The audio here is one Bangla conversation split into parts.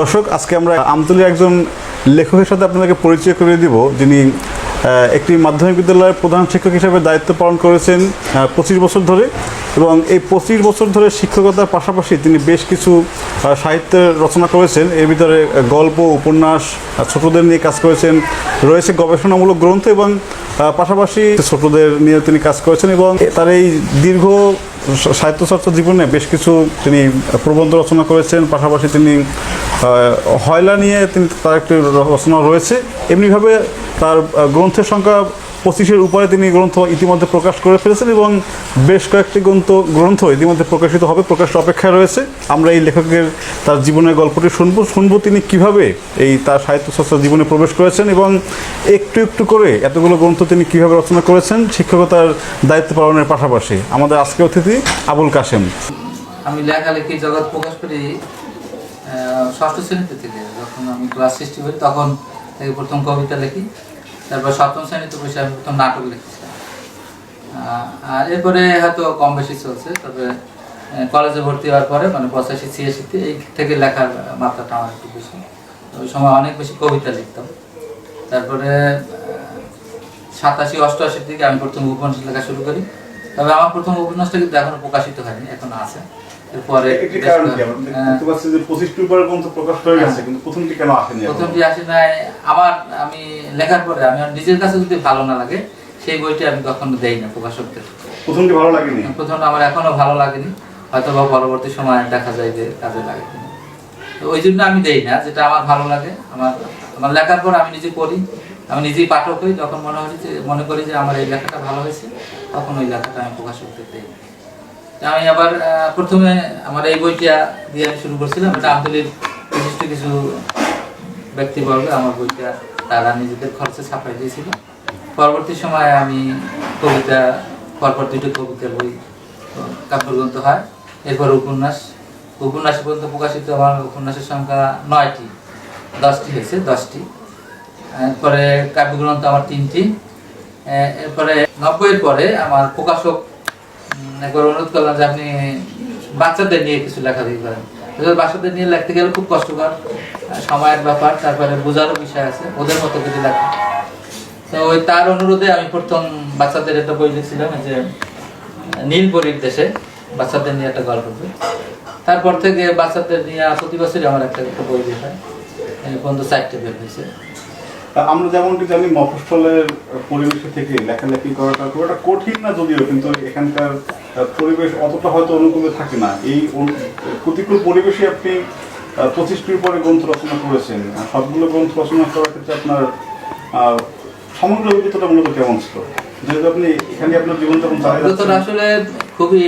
দর্শক আজকে আমরা আমতলীর একজন লেখকের সাথে আপনাদেরকে পরিচয় করে দিব যিনি একটি মাধ্যমিক বিদ্যালয়ের প্রধান শিক্ষক হিসেবে দায়িত্ব পালন করেছেন পঁচিশ বছর ধরে। এবং এই পঁচিশ বছর ধরে শিক্ষকতার পাশাপাশি তিনি বেশ কিছু আহ, সাহিত্যের রচনা করেছেন। এর ভিতরে গল্প উপন্যাস ছোটদের নিয়ে কাজ করেছেন। রয়েছে গবেষণামূলক গ্রন্থ এবং পাশাপাশি ছোটদের নিয়ে তিনি কাজ করেছেন এবং তার এই দীর্ঘ স- সাহিত্য চর্চা জীবনে বেশ কিছু তিনি প্রবন্ধ রচনা করেছেন, পাশাপাশি তিনি হয়লা নিয়ে তিনি তার একটি রচনা রয়েছে। এমনিভাবে তার গ্রন্থের সংখ্যা পঁচিশের উপরে তিনি গ্রন্থ ইতিমধ্যে প্রকাশ করে ফেলেছেন এবং বেশ কয়েকটি গ্রন্থ গ্রন্থ ইতিমধ্যে প্রকাশিত হবে, প্রকাশের অপেক্ষায় রয়েছে। আমরা এই লেখকের, তার জীবনের গল্পটি শুনব। শুনব তিনি কীভাবে এই তার সাহিত্য চর্চা জীবনে প্রবেশ করেছেন এবং একটু একটু করে এতগুলো গ্রন্থ তিনি কীভাবে রচনা করেছেন, শিক্ষকতার দায়িত্ব পালনের পাশাপাশি। আমাদের আজকের অতিথি আবুল কাশেম। আমি লেখালেখি জগৎ প্রকাশ করি ষষ্ঠ শ্রেণীতে থেকে যখন আমি ক্লাস সিক্সটি পড়ি তখন প্রথম কবিতা লিখি। তারপর সপ্তম শ্রেণীতে বসে আমি প্রথম নাটক লিখেছিলাম। আর এরপরে হয়তো কম বেশি চলছে, তবে কলেজে ভর্তি হওয়ার পরে মানে পঁচাশি, ছিয়াশিতে এই থেকে লেখার মাত্রাটা আমার একটু বেশি। ওই সময় অনেক বেশি কবিতা লিখতাম। তারপরে সাতাশি, অষ্টআশির দিকে আমি প্রথম উপন্যাস লেখা শুরু করি। তবে আমার প্রথম উপন্যাসটা কিন্তু এখনও প্রকাশিত হয়নি এখন আছে। এরপরে প্রকাশ হয়ে গেছে কিন্তু প্রথমটি কেন আসেনি প্রথমটি আসে নাই। আমার আমি লেখার পরে আমি নিজের কাছে যদি ভালো না লাগে সেই বইটি আমি কখনো দেই না প্রকাশকদের। প্রথমটি ভালো লাগেনি? প্রথম আমার এখনও ভালো লাগেনি। হয়তো বা পরবর্তী সময় দেখা যায় যে কাজে লাগে তো ওই জন্য আমি দেই না যেটা আমার ভালো লাগে। আমার আমার লেখার পর আমি নিজে পড়ি। আমি নিজেই পাঠক হই যখন মনে হয় যে মনে করি যে আমার এই লেখাটা ভালো হয়েছে। তখন ওই লেখাটা আমি প্রকাশ করতে দেই আমি আবার প্রথমে আমার এই বইটা দিয়ে আমি শুরু করছিলাম। এটা আমতলির বিশিষ্ট কিছু ব্যক্তিবর্গ আমার বইটা, তারা নিজেদের খরচে ছাপাই দিয়েছিল। পরবর্তী সময়ে আমি কবিতা, পরপর দুটো কবিতার বই কাব্যগ্রন্থ হয়, এরপর উপন্যাস। উপন্যাস পর্যন্ত প্রকাশিত আমার উপন্যাসের সংখ্যা নয়টি, দশটি হয়েছে, দশটি। এরপরে কাব্যগ্রন্থ আমার তিনটি। এরপরে নব্বইয়ের পরে আমার প্রকাশক একবার অনুরোধ করলাম যে আপনি বাচ্চাদের নিয়ে কিছু লেখালেখি করেন। বাচ্চাদের নিয়ে লিখতে গেলে খুব কষ্টকর সময়ের ব্যাপার, তারপরে বোঝারও বিষয় আছে, ওদের মতো কিছু লেখা। তো ওই তার অনুরোধে আমি প্রথম বাচ্চাদের একটা বই লিখছিলাম যে নীলপরীর দেশে, বাচ্চাদের নিয়ে একটা গল্প বই। তারপর থেকে বাচ্চাদের নিয়ে প্রতি বছরই আমার একটা একটা বই হয়। পর্যন্ত চারটে বের হয়েছে। আমরা যেমনটি জানি মফস্বলের পরিবেশে থেকে লেখালেখি করাটা খুব একটা কঠিন না যদিও কিন্তু এখানকার পরিবেশ অতটা হয়তো অনুকূলে থাকে না। এই প্রতিকূল পরিবেশে আপনি পঁচিশটির পরে গ্রন্থ রচনা করেছেন। সবগুলো গ্রন্থ রচনা করার ক্ষেত্রে আপনার আহ, সমগ্র অভিজ্ঞতাটা মূলত কেমন ছিল? যেহেতু আপনি এখানে আপনার জীবনযাপন চালিয়ে আসলে খুবই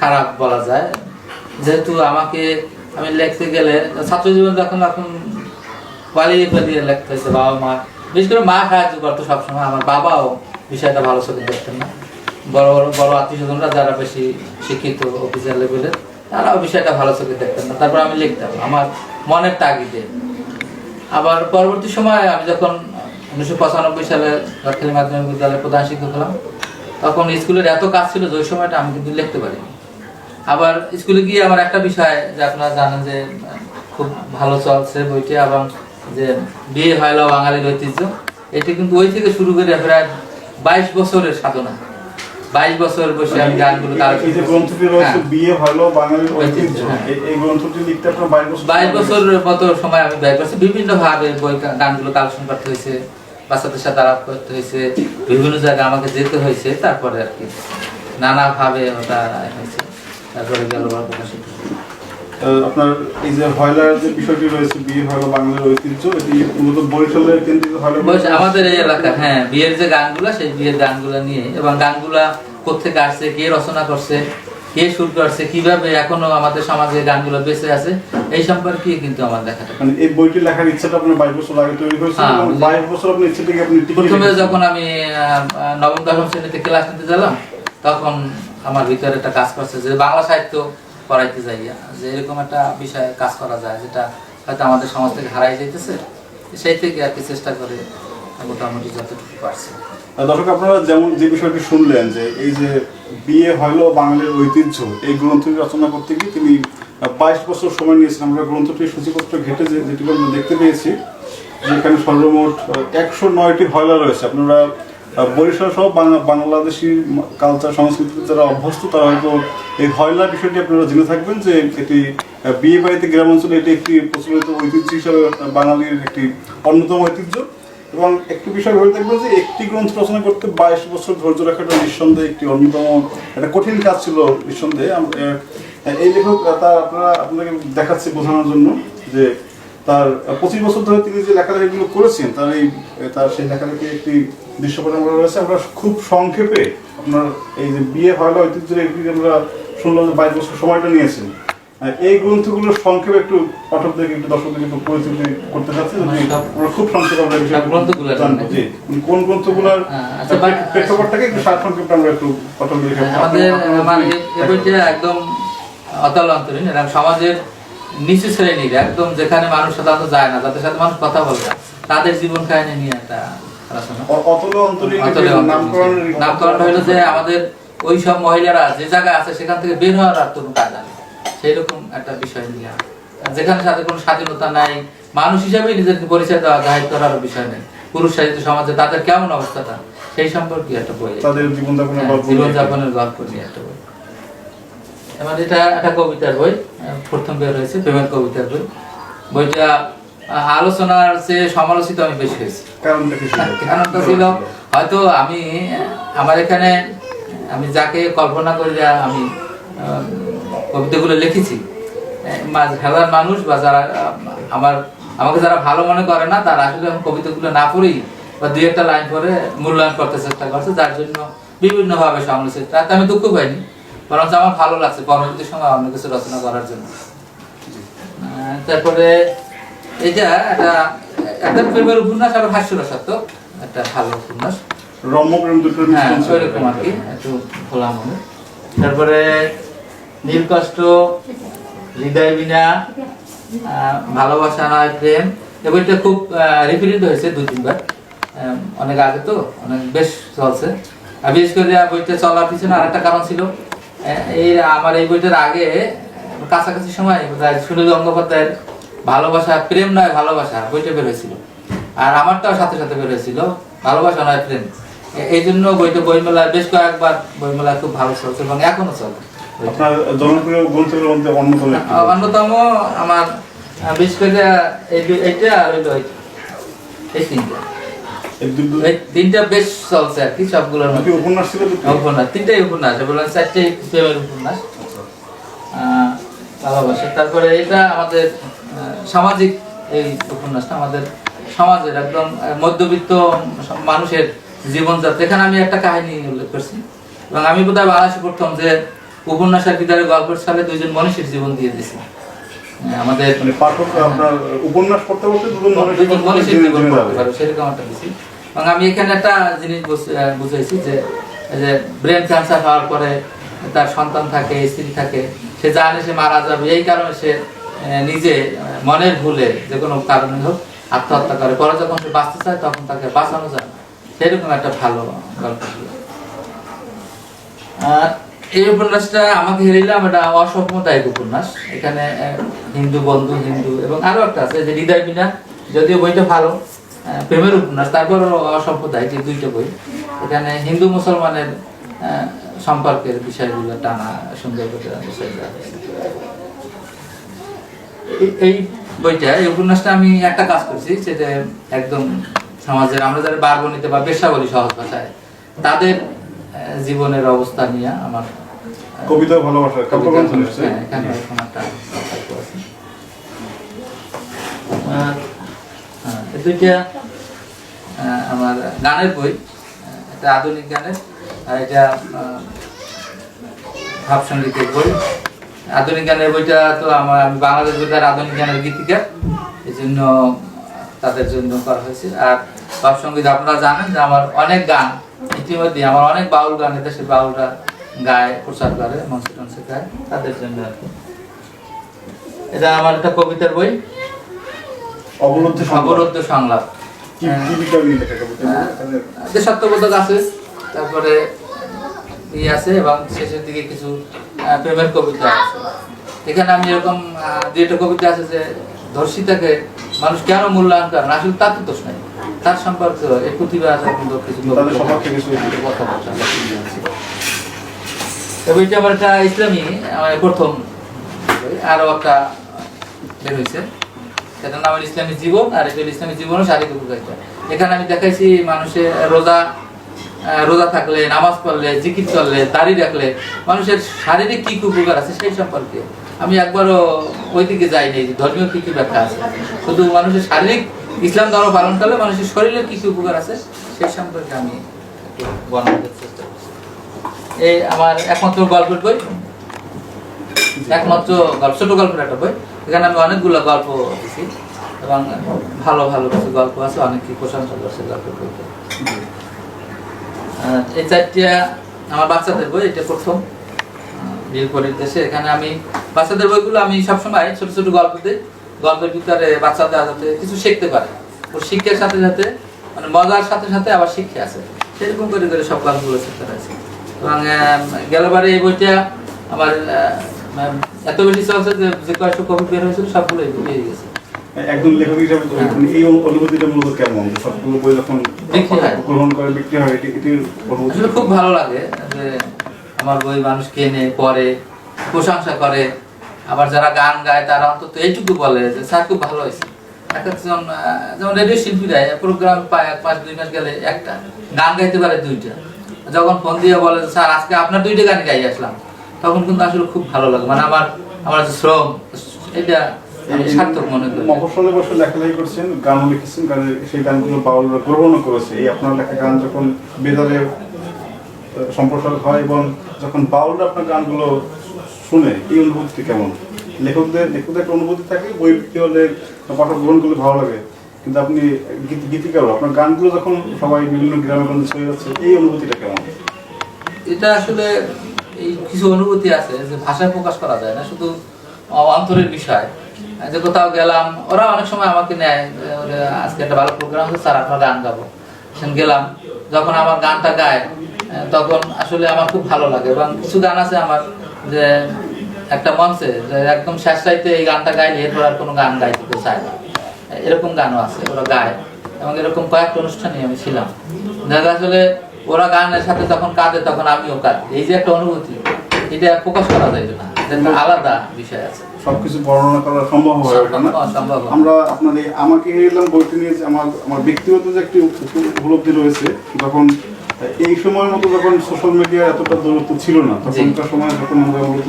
খারাপ বলা যায়। যেহেতু আমাকে আমি লিখতে গেলে ছাত্র জীবন যখন এখন হয়েছে বাবা মা। বিশেষ করে মা সাহায্য করতো সবসময়। আমার বাবাও বিষয়টা ভালো চোখে দেখতেন না। বড় বড় বড় যারা বেশি শিক্ষিত অফিসার লেভেলের তারাও বিষয়টা ভালো চোখে দেখতেন না। তারপর আমি লিখতাম। আমার মনের তাগিদে। আবার পরবর্তী সময়ে আমি যখন উনিশশো পঁচানব্বই সালে লক্ষ্মী মাধ্যমিক বিদ্যালয়ের প্রধান শিক্ষক হলাম, তখন স্কুলের এত কাজ ছিল যে ওই সময়টা আমি কিন্তু লিখতে পারিনি। আবার স্কুলে গিয়ে আমার একটা বিষয় যে আপনারা জানেন যে খুব ভালো চলছে বইটি, এবং যে বিয়ে হয় না বাঙালির ঐতিহ্য এটি কিন্তু ওই থেকে শুরু করে প্রায় বাইশ বছরের সাধনা। বাইশ বছর বসে আমি গানগুলো হ্যাঁ। বিয়ে হলো বাঙালির ঐতিহ্য, ঐতিহ্য হ্যাঁ। এই- এই গ্রন্থটি লিখতে বাইশ বছর মতো সময় আমি ব্যয় করছি। বিভিন্ন ভাবে বই গানগুলো কালেকশন করতে হয়েছে বাচ্চাদের সাথে আলাপ করতে হয়েছে বিভিন্ন জায়গায় আমাকে যেতে হয়েছে তারপরে আর কি। নানা ভাবে ওটা হয়েছে। তারপরে গেল প্রকাশিত। আপনার এই যে হয়লার যে বিষয়টি রয়েছে বিয়ে হলো বাংলার ঐতিহ্য এটি মূলত বরিশালের কেন্দ্রিত হয়লা আমাদের এই এলাকা হ্যাঁ বিয়ের যে গানগুলা সেই বিয়ের গানগুলা নিয়ে এবং গানগুলা কোথেকে আসছে কে রচনা করছে কে সুর করছে কীভাবে এখনও আমাদের সমাজে গানগুলো বেঁচে আছে এই সম্পর্কে কিন্তু আমার দেখাটা মানে এই বইটি লেখার ইচ্ছাটা আপনার বাইশ বছর আগে তৈরি হ্যাঁ। বাইশ বছর আপনি ইচ্ছাটাকে আপনি প্রথমে যখন আমি নবম দশম শ্রেণীতে ক্লাস নিতে গেলাম তখন আমার ভিতরে একটা কাজ করছে যে বাংলা সাহিত্য পড়াইতে যাইয়া যে এরকম একটা বিষয়ে কাজ করা যায়, যেটা হয়তো আমাদের সমাজ থেকে হারাই যাইতেছে, সেই থেকে আর কি চেষ্টা করে মোটামুটি যতটুকু পারছি। দর্শক, আপনারা যেমন যে বিষয়টি শুনলেন, যে এই যে বিয়ে হলো বাঙালির ঐতিহ্য, এই গ্রন্থটি রচনা করতে গিয়ে তিনি বাইশ বছর সময় নিয়েছেন। আমরা গ্রন্থটি সূচিপত্র ঘেটে যে যেটুকু আমরা দেখতে পেয়েছি, যেখানে সর্বমোট একশো নয়টি হয়লা রয়েছে। আপনারা বরিশাল সহ বাংলা- বাংলাদেশি কালচার সংস্কৃতিতে যারা অভ্যস্ত, তারা হয়তো এই হয়লা বিষয়টি আপনারা জেনে থাকবেন যে এটি বিয়ে বাড়িতে গ্রাম অঞ্চলে এটি একটি প্রচলিত ঐতিহ্য হিসাবে বাঙালির একটি অন্যতম ঐতিহ্য। এবং একটি বিষয় ভেবে দেখবেন যে একটি গ্রন্থ রচনা করতে বাইশ বছর ধৈর্য রাখাটা নিঃসন্দেহে একটি অন্যতম, একটা কঠিন কাজ ছিল নিঃসন্দেহে। এই লেখক তা আপনারা আপনাকে দেখাচ্ছি বোঝানোর জন্য যে তার পঁচিশ বছর ধরে তিনি যে লেখালেখিগুলো করেছেন তার এই তার সেই লেখালেখি একটি দৃশ্যপট আমরা রয়েছে। আমরা খুব সংক্ষেপে আপনার এই যে বিয়ে হয় ঐতিহ্যের একটি আমরা শুনলাম যে বাইশ বছর সময়টা নিয়েছেন এই গ্রন্থগুলো সংক্ষেপে একটু পাঠকদেরকে একটু দর্শকদেরকে একটু পরিচিতি করতে চাচ্ছি। যদি আমরা খুব সংক্ষেপে আমরা এই গ্রন্থগুলো জানব। জি কোন গ্রন্থগুলোর হ্যাঁ, আচ্ছা, প্রেক্ষাপটটাকে একটু সার সংক্ষেপে আমরা একটু পাঠকদেরকে আমাদের এই- এই বইটা একদম অতল অন্তরীণ এরকম সমাজের নিচু শ্রেণির একদম যেখানে মানুষ সাধারণত যায় না যাদের সাথে মানুষ কথা বলে না তাদের জীবন কাহিনী নিয়ে একটা আলোচনা। অ- অতল অন্তরীণ অতলে একটি অন্তরীণ। নামকরণের নামকরণ হলো যে আমাদের ওই সব মহিলারা যে জায়গায় আছে সেখান থেকে বের হওয়ার আর কোনো কাজ নেই। সেই রকম একটা বিষয় নিয়ে। যেখানে সাথে কোনো স্বাধীনতা নাই মানুষ নিজেকে পরিচয় দেওয়া জাহির করার বিষয় নেই। পুরুষ সাহিত্য সমাজে তাদের কেমন অবস্থাটা সেই সম্পর্কে একটা বই। তাদের জীবনযাপনের গল্প নিয়ে। জীবনযাপনের গল্প নিয়ে একটা বই। এবার এটা একটা কবিতার বই। প্রথম বের হয়েছে প্রেমের কবিতার বই। বইটা আলোচনার চেয়ে সমালোচিত আমি বেশি হয়েছি। কারণটা ছিল? হয়তো আমি আমার এখানে আমি যাকে কল্পনা করে যা আমি কবিতাগুলো লিখেছি মা- মানুষ বা যারা আমার আমাকে যারা ভালো মনে করে না তারা আসলে আমি কবিতাগুলো না পড়েই বা দুই একটা লাইন পরে মূল্যায়ন করতে চেষ্টা করছে যার জন্য বিভিন্নভাবে সমালোচিত। তাতে আমি দুঃখ পাইনি। বরঞ্চ আমার ভালো লাগছে পরবর্তী সময় অন্য কিছু রচনা করার জন্য। তারপরে এটা একটা একটা প্রেমের উপন্যাস আবার হাস্যরসাত্মক একটা ভালো উপন্যাস। রম্যপ্রেম দুটোর হ্যাঁ। ওইরকম আর কি একটু খোলা মনে। তারপরে নীলকষ্ট হৃদয় বিনা ভালোবাসা নয় প্রেম। এই বইটা খুব রিপিটেড হয়েছে দু তিনবার। অনেক আগে তো অনেক বেশ চলছে। আর বিশেষ করে বইটা চলার পিছনে আরেকটা কারণ ছিল এই আমার এই বইটার আগে কাছাকাছি সময় বোধহয় সুনীল গঙ্গোপাধ্যায়ের ভালোবাসা প্রেম নয় ভালোবাসা বইটা বের হয়েছিল। আর আমারটাও সাথে সাথে বের হয়েছিল ভালোবাসা নয় প্রেম। এই জন্য বইটা বইমেলায় বেশ কয়েকবার বইমেলায় খুব ভালো চলছে এবং এখনও চলে আপনার জনপ্রিয় মধ্যে অন্যতম অন্যতম আমার বিশেষ করে এই এইটা আর এই তিনটা। তিনটা বেশ চলছে আর কি সবগুলোর মধ্যে। উপন্যাস ছিল উপন্যাস তিনটাই উপন্যাস বললাম চারটে প্রেমের উপন্যাস। ভালোবাসা। তারপরে এটা আমাদের সামাজিক এই উপন্যাসটা আমাদের সমাজের একদম মধ্যবিত্ত মানুষের জীবনযাত্রা। এখানে আমি একটা কাহিনী উল্লেখ করছি। এবং আমি বোধহয় বাংলাদেশে প্রথম যে উপন্যাসের ভিতরে গল্পের সালে দুইজন মানুষের জীবন দিয়ে দিয়েছি। আহ, আমাদের মানে পাঠক আপনার উপন্যাস পড়তে পড়তে দুজন মানুষের জীবন সেরকম একটা দিছি এবং আমি এখানে একটা জিনিস বুঝ- আহ, বুঝাইছি যে যে ব্রেন ক্যান্সার হওয়ার পরে তার সন্তান থাকে স্ত্রী থাকে সে জানে সে মারা যাবে এই কারণে সে নিজে মনের ভুলে যে কোনো কারণে হোক আত্মহত্যা করে। পরে যখন সে বাঁচতে চায় তখন তাকে বাঁচানো যায়। সেরকম একটা ভালো গল্প। ছিল আর এই উপন্যাসটা আমাকে হেরিলাম এটা অসম্প্রদায়িক উপন্যাস। এখানে হিন্দু বন্ধু হিন্দু এবং আরও একটা আছে যে হৃদয় বিনা। যদিও বইটা ভালো প্রেমের উপন্যাস। তারপর অসম্প্রদায়িক এই দুইটা বই। এখানে হিন্দু মুসলমানের সম্পর্কের বিষয়গুলো টানা সুন্দর করে। এই- বইটা এই উপন্যাসটা আমি একটা কাজ করছি সেটা একদম সমাজের আমরা যারা বারবনিতে বা পেশা বলি সহজ ভাষায় তাদের জীবনের অবস্থা নিয়ে আমার কবিতা ভালোবাসা কাব্যগ্রন্থ নিশ্চয়ই? দুইটা আমার গানের বই এটা আধুনিক গানের আর এটা আহ, ভাব সঙ্গীতের বই। আধুনিক গানের বইটা তো আমার আমি বাংলাদেশ বোধহয় আধুনিক গানের গীতিকার এই জন্য তাদের জন্য করা হয়েছে। আর ভাব সংগীত আপনারা জানেন যে আমার অনেক গান ইতিমধ্যে আমার অনেক বাউল গান দেশের বাউলরা গায় প্রচার করে মঞ্চে টঞ্চে গায় তাদের জন্য আর। এটা আমার একটা কবিতার বই। অবরুদ্ধ সংলাপ হ্যাঁ। হ্যাঁ। দেশাত্মবোধক আছে তারপরে ই আছে এবং শেষের দিকে কিছু প্রেমের কবিতা আছে এখানে আমি এরকম কবিতা আছে যে ধর্ষিতাকে মানুষ কেন মূল্যায়ন করে না আসলে তার তো দোষ নাই তার সম্পর্কে এই প্রতিভা আছে কিন্তু কিছু কথাবার্তা আমরা। তবে এটা আবার একটা ইসলামী আমার প্রথম বই। আরও একটা বের হয়েছে সেটার নাম হলো ইসলামী জীবন আর এটা হলো ইসলামী জীবন ও শারীরিক উপকারিতা এখানে আমি দেখাইছি মানুষের রোজা রোজা থাকলে, নামাজ পড়লে, জিকির করলে, দাড়ি রাখলে, মানুষের শারীরিক কি কি উপকার আছে সেই সম্পর্কে আমি একবারও ওই দিকে যাইনি, ধর্মীয় কি কি ব্যাখ্যা আছে? শুধু মানুষের শারীরিক ইসলাম ধর্ম পালন করলে মানুষের শরীরের কি কি উপকার আছে সেই সম্পর্কে আমি এই আমার একমাত্র গল্পের বই, একমাত্র গল্প, ছোট গল্পের একটা বই। এখানে আমি অনেকগুলো গল্প দিছি এবং ভালো ভালো কিছু গল্প আছে অনেকে প্রশংসা করছে বইতে আহ, এই চারটা আমার বাচ্চাদের বই এটা প্রথম নীলপরির দেশে। এখানে আমি বাচ্চাদের বইগুলো আমি সবসময় ছোট ছোট গল্প দিই গল্পের ভিতরে বাচ্চাদের যাতে কিছু শিখতে পারে। ও শিক্ষার সাথে সাথে মানে মজার সাথে সাথে আবার শিক্ষা আছে। সেরকম করে করে সব গল্পগুলো শিখতে পারছি। এবং গেলবারে এই বইটা আমার এত বেশি চলছে যে যে কয়েকশো কপি বের হয়েছিল পেয়ে গেছে। একজন লেখক হিসাবে হ্যাঁ। এই অনুভূতিটা মূলত কেমন? সবগুলো বই যখন গ্রহণ করে বিক্রি হয় এটি এটির অনুভূতি খুব ভালো লাগে যে আমার বই মানুষ কেনে পড়ে প্রশংসা করে। আবার যারা গান গায় তারা অন্তত এইটুকু বলে যে স্যার খুব ভালো হয়েছে। এক একজন যেমন রেডিও শিল্পীরা প্রোগ্রাম পায় এক মাস দুই মাস গেলে একটা গান গাইতে পারে দুইটা। যখন ফোন দিয়ে বলে স্যার আজকে আপনার দুইটা গান গাই আসলাম। তখন কিন্তু আসলে খুব ভালো লাগে। মানে আমার আমার শ্রম এটা সার্থক মনে করি। মফস্বলে বসে লেখালেখি করছেন গানও লিখেছেন গানের সেই গানগুলো বাউলরা গ্রহণও করেছে। এই আপনার লেখা গান যখন আহ, সম্প্রসার হয় এবং যখন বাউলরা আপনার গানগুলো শুনে এই অনুভূতি কেমন? লেখকদের লেখকদের একটা অনুভূতি থাকে বই বিক্রি হলে পাঠক গ্রহণ করলে ভালো লাগে। কিন্তু আপনি গীত গীতিকারও আপনার গানগুলো যখন সবাই বিভিন্ন গ্রামে গঞ্জে ছড়িয়ে যাচ্ছে এই অনুভূতিটা কেমন? এটা আসলে এই কিছু অনুভূতি আছে যে ভাষায় প্রকাশ করা যায় না, শুধু অন্তরের বিষয়। যে কোথাও গেলাম, ওরা অনেক সময় আমাকে নেয় আজকে একটা ভালো প্রোগ্রাম হচ্ছে স্যার আপনার গান গাবো। গেলাম, যখন আমার গানটা গায়, তখন আসলে আমার খুব ভালো লাগে। এবং কিছু গান আছে আমার, যে একটা মঞ্চে, যে একদম শেষ রাইতে এই গানটা গাইলে এরপর আর কোনো গান গাইতে কেউ চায় না। এরকম গানও আছে, ওরা গায়। এবং এরকম কয়েকটা অনুষ্ঠানে আমি ছিলাম। দেখা আসলে ওরা গানের সাথে যখন কাঁদে তখন আমিও কাঁদি। এই যে একটা অনুভূতি এটা প্রকাশ করা যায় না। আলাদা বিষয় আছে। সবকিছু বর্ণনা করা সম্ভব হয়ে না। আমরা আপনার এই আমাকে এলাম বইটি নিয়ে যে আমার আমার ব্যক্তিগত যে একটি উপলব্ধি রয়েছে যখন এই সময়ের মতো যখন সোশ্যাল মিডিয়া এতটা দূরত্ব ছিল না তখনকার সময় যখন আমরা মূলত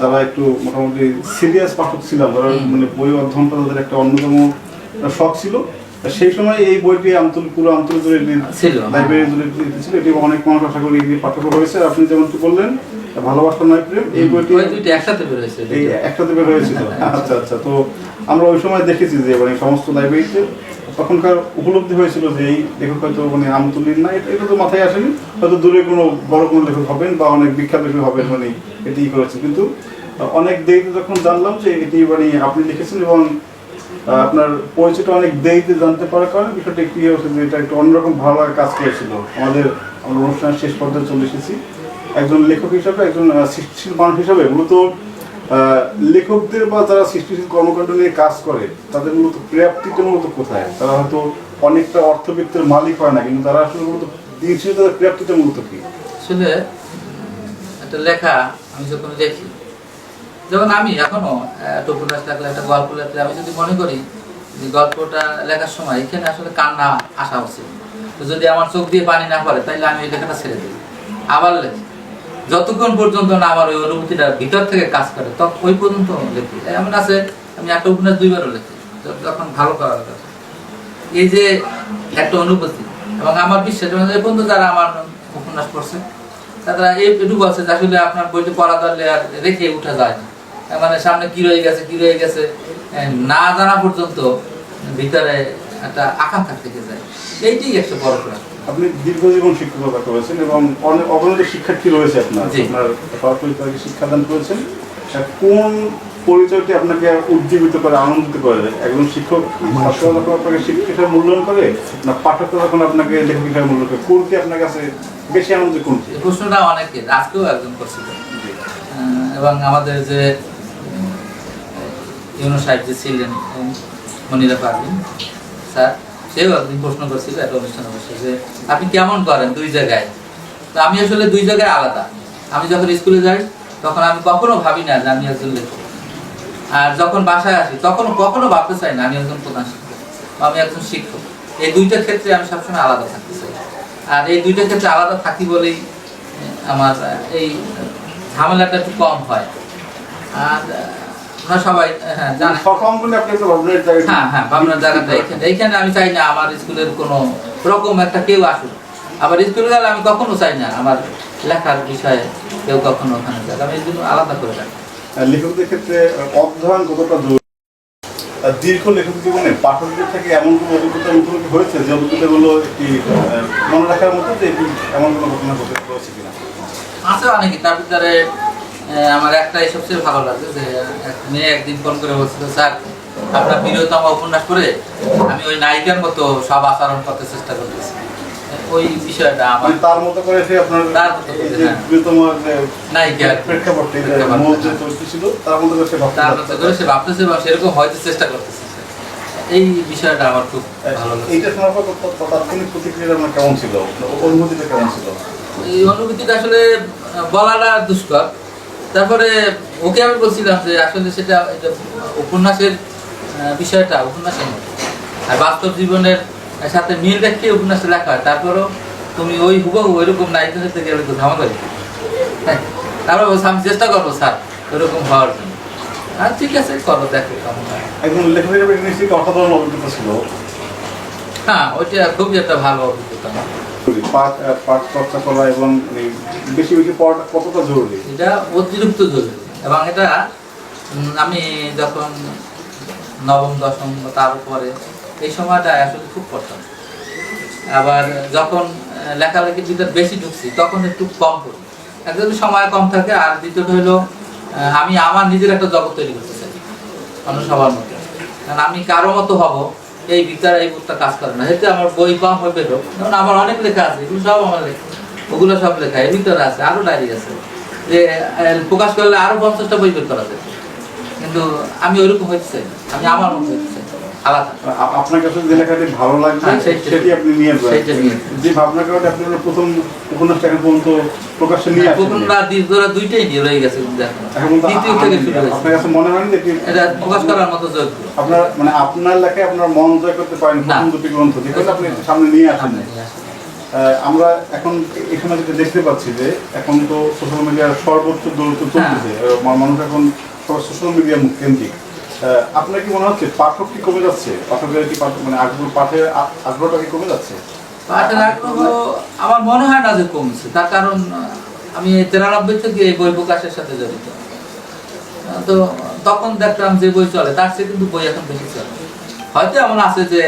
যারা একটু মোটামুটি সিরিয়াস পাঠক ছিলাম যারা মানে বই অধ্যয়নটা তাদের একটা অন্যতম শখ ছিল সেই সময় এই বইটি আমতল পুরো আমতল ছিল। লাইব্রেরি জুড়ে ছিল। এটি অনেক মানুষ আশা করি পাঠক হয়েছে আপনি যেমনটি বললেন ভালোবাসা নয় প্রেম। এই বইটি একসাথে বের হয়েছে এই একসাথে বের হয়েছিল। আচ্ছা আচ্ছা। তো আমরা ওই সময় দেখেছি যে মানে সমস্ত লাইব্রেরিতে তখনকার উপলব্ধি হয়েছিল যে এই লেখক হয়তো মানে আমতুলিন না এটা তো মাথায় আসেনি। হয়তো দূরে কোনো বড় কোনো লেখক হবেন বা অনেক বিখ্যাত লেখক হবেন মানে এটি করেছে। কিন্তু অনেক দেরিতে যখন জানলাম যে এটি মানে আপনি লিখেছেন এবং আপনার পরিচয়টা অনেক দেরিতে জানতে পারার কারণে বিষয়টা কি হয়েছে যে এটা একটু অন্যরকম ভালো লাগা কাজ করেছিল। আমাদের আমরা অনুষ্ঠানের শেষ পর্যায়ে চলে এসেছি। একজন লেখক হিসাবে, একজন সৃষ্টিশীল মানুষ হিসাবে মূলত লেখকদের বা যারা সৃষ্টিশীল কর্মকাণ্ড নিয়ে কাজ করে, তাদের মূলত প্রাপ্তিটা মূলত কোথায়? তারা হয়তো অনেকটা অর্থবিত্তের মালিক হয় না, কিন্তু তারা আসলে মূলত শেষে তাদের প্রাপ্তিটা মূলত কি? আসলে, একটা লেখা, আমি যখন দেখি যখন আমি এখনও উপন্যাস লেখলে একটা গল্প লেখলে আমি যদি মনে করি যে গল্পটা লেখার সময় এখানে আসলে কান্না আসা উচিত। যদি আমার চোখ দিয়ে পানি না পড়ে তাহলে আমি এই লেখাটা ছেড়ে দিই। আবার লেখি। যতক্ষণ পর্যন্ত না আমার ওই অনুভূতিটা ভিতর থেকে কাজ করে তখন ওই পর্যন্ত লেখি। এমন আছে, আমি একটা উপন্যাস দুইবারও লেখি যখন ভালো করার কথা। এই যে একটা অনুভূতি, এবং আমার বিশ্বাস এই পর্যন্ত যারা আমার উপন্যাস পড়ছে, তারা এই বলছে যে আসলে আপনার বইটি পড়া ধরলে আর রেখে উঠা যায় না। মানে সামনে কি রয়ে গেছে কি রয়ে গেছে না জানা পর্যন্ত ভিতরে একটা আকাঙ্ক্ষা থেকে যায়। এইটাই একটা বড় আপনি দীর্ঘজীবন শিক্ষকতা করেছেন এবং অনেক অগণিত শিক্ষার্থী রয়েছে আপনার। আপনার সরাসরি শিক্ষাদান করেছেন। কোন পরিচয়টি আপনাকে উজ্জীবিত করে আনন্দিত করে? একজন শিক্ষক ছাত্ররা যখন আপনাকে শিক্ষক মূল্যায়ন করে না পাঠকরা যখন আপনাকে লেখক হিসেবে মূল্যায়ন করে? কোনটি আপনার কাছে বেশি আনন্দ কোনটি? প্রশ্নটা অনেকে আজকেও একজন করছিল। এবং আমাদের যে ইউনো সাহেব যে ছিলেন মনিরা পারভিন। স্যার, সেও একদিন প্রশ্ন করছিল একটা অনুষ্ঠানে বসে যে, আপনি কেমন করেন দুই জায়গায়? তো আমি আসলে দুই জায়গায় আলাদা। আমি যখন স্কুলে যাই, তখন আমি কখনো ভাবি না যে আমি একজন লেখক। আর যখন বাসায় আসি, তখন কখনো ভাবতে চাই না আমি একজন প্রধান শিক্ষক আমি একজন শিক্ষক। এই দুইটা ক্ষেত্রে আমি সবসময় আলাদা থাকতে চাই। আর এই দুইটা ক্ষেত্রে আলাদা থাকি বলেই আমার এই ঝামেলাটা একটু কম হয়। আর সবাই হ্যাঁ ভাবনার জায়গায় হ্যাঁ হ্যাঁ ভাবনার জায়গাটা এইখানে আমি চাই না আমার স্কুলের কোনো রকম একটা কেউ আসুক। আবার স্কুলে গেলে আমি কখনো চাই না আমার লেখার বিষয়ে কেউ কখনো ওখানে যাক। আমি এই জন্য আলাদা করে রাখি। লেখকদের ক্ষেত্রে অধ্যয়ন কতটা দীর্ঘ লেখক জীবনে পাঠকদের থেকে এমন কোনো অভিজ্ঞতার মুখোমুখি হয়েছে যে অভিজ্ঞতাগুলো একটি মনে রাখার মতো যে এমন কোনো ঘটনা ঘটে হয়েছে কিনা? আছে অনেকে তার ভিতরে আমার একটাই সবচেয়ে ভালো লাগে যে এক মেয়ে একদিন ফোন করে বলছিল স্যার আপনার প্রিয়তম উপন্যাস করে আমি ওই নায়িকার মতো সব আচরণ করতে চেষ্টা করতেছি। ওই বিষয়টা আমার তার মতো করে সে আপনার তার মতো হ্যাঁ। প্রিয়তম নায়িকা প্রেক্ষাপটে হ্যাঁ। ছিল তার মতো করে সে তার মতো করে সে ভাবতেছে বা সেরকম হয়তো চেষ্টা করতেছে। এই বিষয়টা আমার খুব ভালো লাগে এইটা শোনার পর তাৎক্ষণিক প্রতিক্রিয়া আপনার কেমন ছিল? অনুভূতিটা কেমন ছিল? এই অনুভূতিটা আসলে বলাটা দুষ্কর। তারপরে ওকে আমি বলছিলাম যে আসলে সেটা উপন্যাসের বিষয়টা উপন্যাসের আর বাস্তব জীবনের সাথে মিল রেখে উপন্যাস লেখা হয়। তারপরেও তুমি ওই হুবহু ওইরকম নায়িকা হতে গেলে তো ধামা করি হ্যাঁ তারপর আমি চেষ্টা করব স্যার ওইরকম হওয়ার জন্য। আর ঠিক আছে করো দেখো কেমন হয়। একজন অভিজ্ঞতা ছিল। হ্যাঁ ওইটা খুবই একটা ভালো অভিজ্ঞতা পাঠ চর্চা করা এবং বেশি বেশি পড়াটা কতটা জরুরি? এটা অতিরিক্ত জরুরি। এবং এটা আমি যখন নবম দশম তার উপরে এই সময়টা আসলে খুব পড়তাম আবার যখন আহ, লেখালেখির ভিতর বেশি ঢুকছি তখন একটু কম পড়ি একদম সময় কম থাকে আর দ্বিতীয়টা হলো আমি আমার নিজের একটা জগৎ তৈরি করতে চাই অন্য সবার মতো কারণ আমি কারও মতো হব এই বিচার, এই বুকটা কাজ করে না। যেহেতু আমার বই কম হয়ে পেল যেমন আমার অনেক লেখা আছে, এগুলো সব আমার লেখা। ওগুলো সব লেখা। এর ভিতরে আছে আরও ডায়েরি আছে। যে প্রকাশ করলে আরও পঞ্চাশটা বই বের করা যায়। কিন্তু আমি ওইরকম হচ্ছে আমি আমার মতো আ- আপনার কাছে যে লেখাটি ভালো লাগবে হ্যাঁ, সেটি আপনি নিয়ে যে ভাবনা আপনি প্রথম উপন্যাসটা এখন পর্যন্ত প্রকাশ্যে নিয়ে আসেন দ্বিতীয় দুইটাই নিয়ে রয়ে গেছে তৃতীয় থেকে আপনার কাছে মনে হয়নি যে এটা প্রকাশ করার মতো যোগ্য। আপনার মানে আপনার লেখায় আপনার মন জয় করতে পারেন প্রথম দুটি গ্রন্থ যেগুলো আপনি সামনে নিয়ে আসেন আমরা এখন এখানে যেটা দেখতে পাচ্ছি যে এখন তো সোশ্যাল মিডিয়ার সর্বোচ্চ চলতেছে। হ্যাঁ। মানুষ এখন সোশ্যাল মিডিয়া কেন্দ্রিক। আপনার কি মনে হচ্ছে পাঠক কি কমে যাচ্ছে? পাঠকের কি মানে আগ্রহ পাঠের আগ্রহটা কি কমে যাচ্ছে? পাঠের আগ্রহ আমার মনে হয় না যে কমছে। তার কারণ আমি তেরানব্বই থেকে এই বই প্রকাশের সাথে জড়িত। তো তখন দেখলাম যে বই চলে, তার চেয়ে কিন্তু বই এখন বেশি চলে। হয়তো এমন আছে যে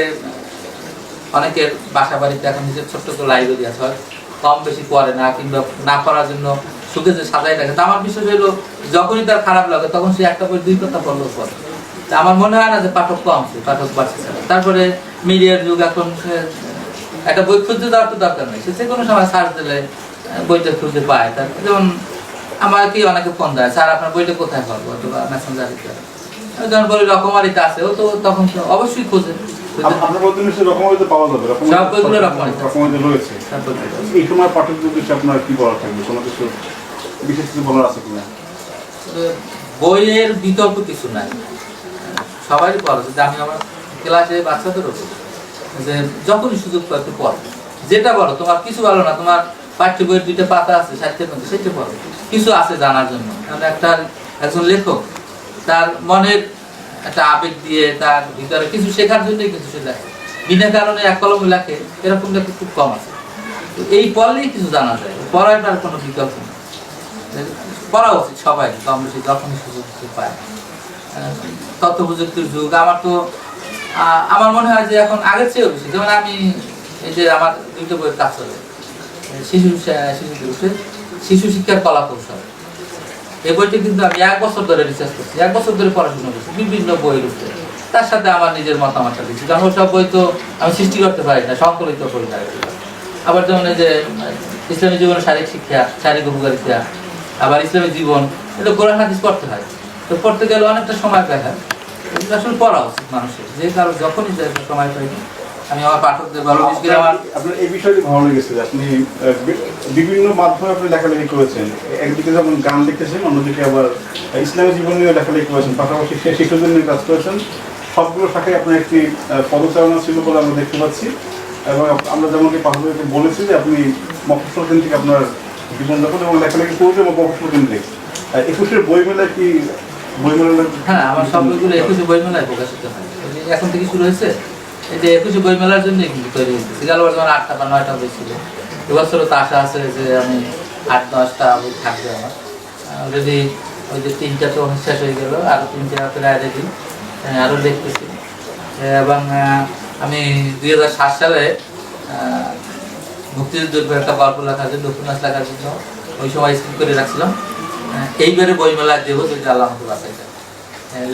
অনেকের বাসা বাড়িতে এখন নিজের ছোট্ট তো লাইব্রেরি আছে, হয় কম বেশি পড়ে না, কিংবা না পড়ার জন্য সুখে যে সাজাই রাখে। তা আমার বিষয় হলো, যখনই তার খারাপ লাগে, তখন সে একটা বই দুই কথা পড়লেও পড়ে। আমার মনে হয় না যে পাঠক কমছে পাঠক বাড়ছে তারপরে মিডিয়ার যুগ এখন একটা বই খুঁজতে দেওয়ার তো দরকার নেই। সে যে কোনো সময় সার্চ দিলে বইটা খুঁজে পায়। তার যেমন আমাকে অনেকে ফোন দেয় স্যার আপনার বইটা কোথায় পাবো? অথবা মেসেঞ্জারিতে আমি যখন বলি রকমারিতে আছে ও তো তখন অবশ্যই খুঁজে। খুঁজে আপনার বলতে নিশ্চয়ই রকমারিতে পাওয়া যাবে। সব বইগুলো রকমারিতে। রকমারিতে রয়েছে। এই সময় পাঠকদের উদ্দেশ্যে আপনার কি বলার থাকবে? কোনো কিছু বিশেষ কিছু বলার আছে কিনা? তবে বইয়ের বিকল্প কিছু নাই। সবাই পড়ে যে আমি আমার ক্লাসে বাচ্চাদেরও যে যখনই সুযোগ পাই একটু পড়ো যেটা বলো, তোমার কিছু ভালো না, তোমার পাঠ্য বইয়ের দুইটা পাতা আছে সাহিত্যের মধ্যে সেটা পড়ো কিছু আছে জানার জন্য। কারণ একটা একজন লেখক, তার মনের একটা আবেগ দিয়ে তার ভিতরে কিছু শেখার জন্যই কিছু সে লেখে। বিনা কারণে এক কলম লেখে, এরকম লেখক খুব কম আছে। তো এই পড়লেই কিছু জানা যায়। পড়াটার কোনো বিকল্প নেই। পড়া উচিত সবাই, কম বেশি যখনই সুযোগ পায়। তথ্য প্রযুক্তির যুগ। আমার তো আমার মনে হয় যে এখন আগের চেয়েও বেশি। যেমন আমি এই যে আমার দুটো বইয়ের কাজ চলে শিশু শিশুদের শিশু শিক্ষার কলা কৌশল। এই বইটি কিন্তু আমি এক বছর ধরে রিসার্চ করছি, এক বছর ধরে পড়াশোনা করছি, বিভিন্ন বইয়ের উপরে। তার সাথে আমার নিজের মতামতটা দিচ্ছি। কারণ সব বই তো আমি সৃষ্টি করতে পারি না, সংকলিত করি না আবার যেমন এই যে, ইসলামী জীবনের শারীরিক শিক্ষা, শারীরিক উপকারিতা, আবার ইসলামী জীবন, এটা কোরআন হাদিস হয়। তো পড়তে গেলে অনেকটা সময় হয় এগুলো আসলে পড়া উচিত মানুষের। যে কারও যখনই সময় পাইনি আমি আমার পাঠকদের ভালো বিশেষ আমার আপনার এই বিষয়টি ভালো লেগেছে আপনি বিভিন্ন মাধ্যমে আপনি লেখালেখি করেছেন। একদিকে যেমন গান লিখেছেন অন্যদিকে আবার ইসলামী জীবন নিয়ে লেখালেখি করেছেন। পাশাপাশি শিশুদের নিয়ে কাজ করেছেন। সবগুলো শাখায় আপনার একটি পদচারণা ছিল বলে আমরা দেখতে পাচ্ছি। এবং আমরা যেমনটি পাশাপাশি বলেছি যে আপনি মফস্বল কেন্দ্রিক আপনার জীবনযাপন এবং লেখালেখি করছেন এবং মফস্বল কেন্দ্রিক। একুশের বই মেলা কি হ্যাঁ আমার সবগুলো একুশে বইমেলায় প্রকাশিত হয়। এখন থেকে শুরু হয়েছে, এই যে একুশে বইমেলার জন্য কিন্তু তৈরি হয়েছে। গেল বছর আটটা বা নয়টা বই ছিল এবছরও তো আশা আছে যে আমি আট, দশটা বই থাকবে আমার। অলরেডি ওই যে তিনটা তো শেষ হয়ে গেল আরও তিনটা প্রায় রেডি। আরও দেখতেছি। এবং আমি দুই হাজার সাত সালে মুক্তিযুদ্ধ একটা গল্প লেখার জন্য, উপন্যাস লেখার জন্য ওই সময় স্কুল করে রাখছিলাম। এইবারে বইমেলা দেবো যদি আল্লাহ আমাকে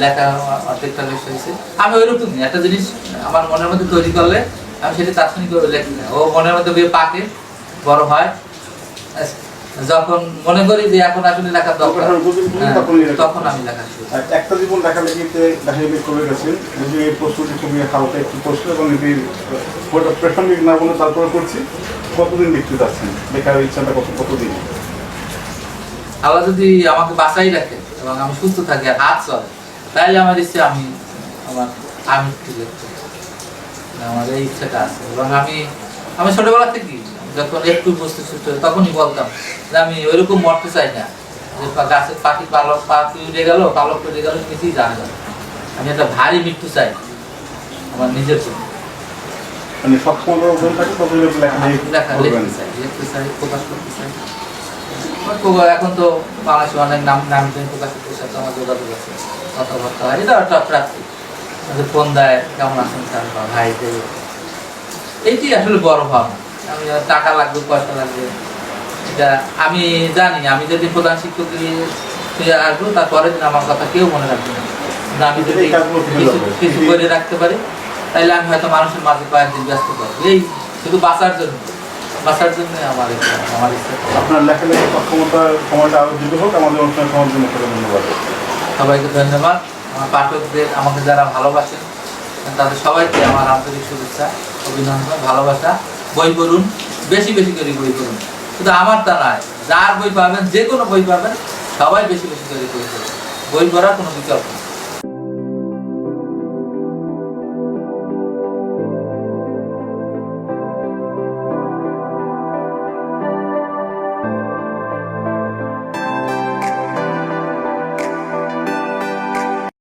লেখা অর্ধেকটা শেষ হয়েছে। আমি ওইরকমই একটা জিনিস আমার মনের মধ্যে তৈরি করলে আমি সেটা তাৎক্ষণিকভাবে লেখি না। ও মনের মধ্যে গিয়ে পাকে বড় হয়। যখন মনে করি যে এখন আসলে দরকার হ্যাঁ, লেখা। তখন আমি লেখা শুরু একটা জীবন লেখালেখিতে লেখালেখি করে গেছেন যদি এই প্রশ্নটি খুবই হালকা একটি প্রশ্ন এবং এটি প্রাসঙ্গিক না বলে তারপরে করছি। কতদিন লিখতে যাচ্ছেন? লেখার ইচ্ছাটা কত কতদিন? আল্লাহ যদি আমাকে বাঁচাই রাখে এবং আমি সুস্থ থাকি আর হাত চলে তাহলে আমার ইচ্ছে আমি আমার আমি। আমার এই ইচ্ছাটা আছে। এবং আমি আমি ছোটবেলা থেকে যখন একটু বুঝতে শুরু করি, তখনই বলতাম যে আমি ওইরকম মরতে চাই না। যে গাছের পাখি পালক পাখি উড়ে গেল পালক উড়ে গেল কিছুই জানে না। আমি একটা ভারী মৃত্যু চাই আমার নিজের জন্য। মানে লেখালেখি লেখা লিখতে চাই প্রকাশ করতে চাই। এখন তো বাংলাদেশে অনেক নাম প্রকাশের সাথে আমার যোগাযোগ আছে কথাবার্তা হয়। এটা একটা প্রাপ্তি ফোন দেয় কেমন আছেন স্যার বা ভাই দেয় এইটি আসলে বড় ভাবনা আমি টাকা লাগবে পয়সা লাগবে এটা আমি জানি। আমি যদি প্রধান শিক্ষক আসব তারপরে দিন আমার কথা কেউ মনে রাখবে না। আমি যদি কিছু কিছু করে রাখতে পারি তাহলে আমি হয়তো মানুষের মাঝে কয়েকদিন ব্যস্ত করব এই শুধু বাঁচার জন্য। বাঁচার জন্য আমার ইচ্ছা আমার আপনার লেখালেখি সক্ষমতার সময়টা আরও দীর্ঘ হোক আমাদের অনুষ্ঠানের সময় জন্য করে ধন্যবাদ। সবাইকে ধন্যবাদ। আমার পাঠকদের আমাকে যারা ভালোবাসেন তাদের সবাইকে আমার আন্তরিক শুভেচ্ছা অভিনন্দন ভালোবাসা। বই পড়ুন বেশি বেশি করে বই পড়ুন। শুধু আমার তা নয় যার বই পাবেন যে কোনো বই পাবেন সবাই বেশি বেশি করে বই পড়ুন। বই পড়ার কোনো বিকল্প নেই।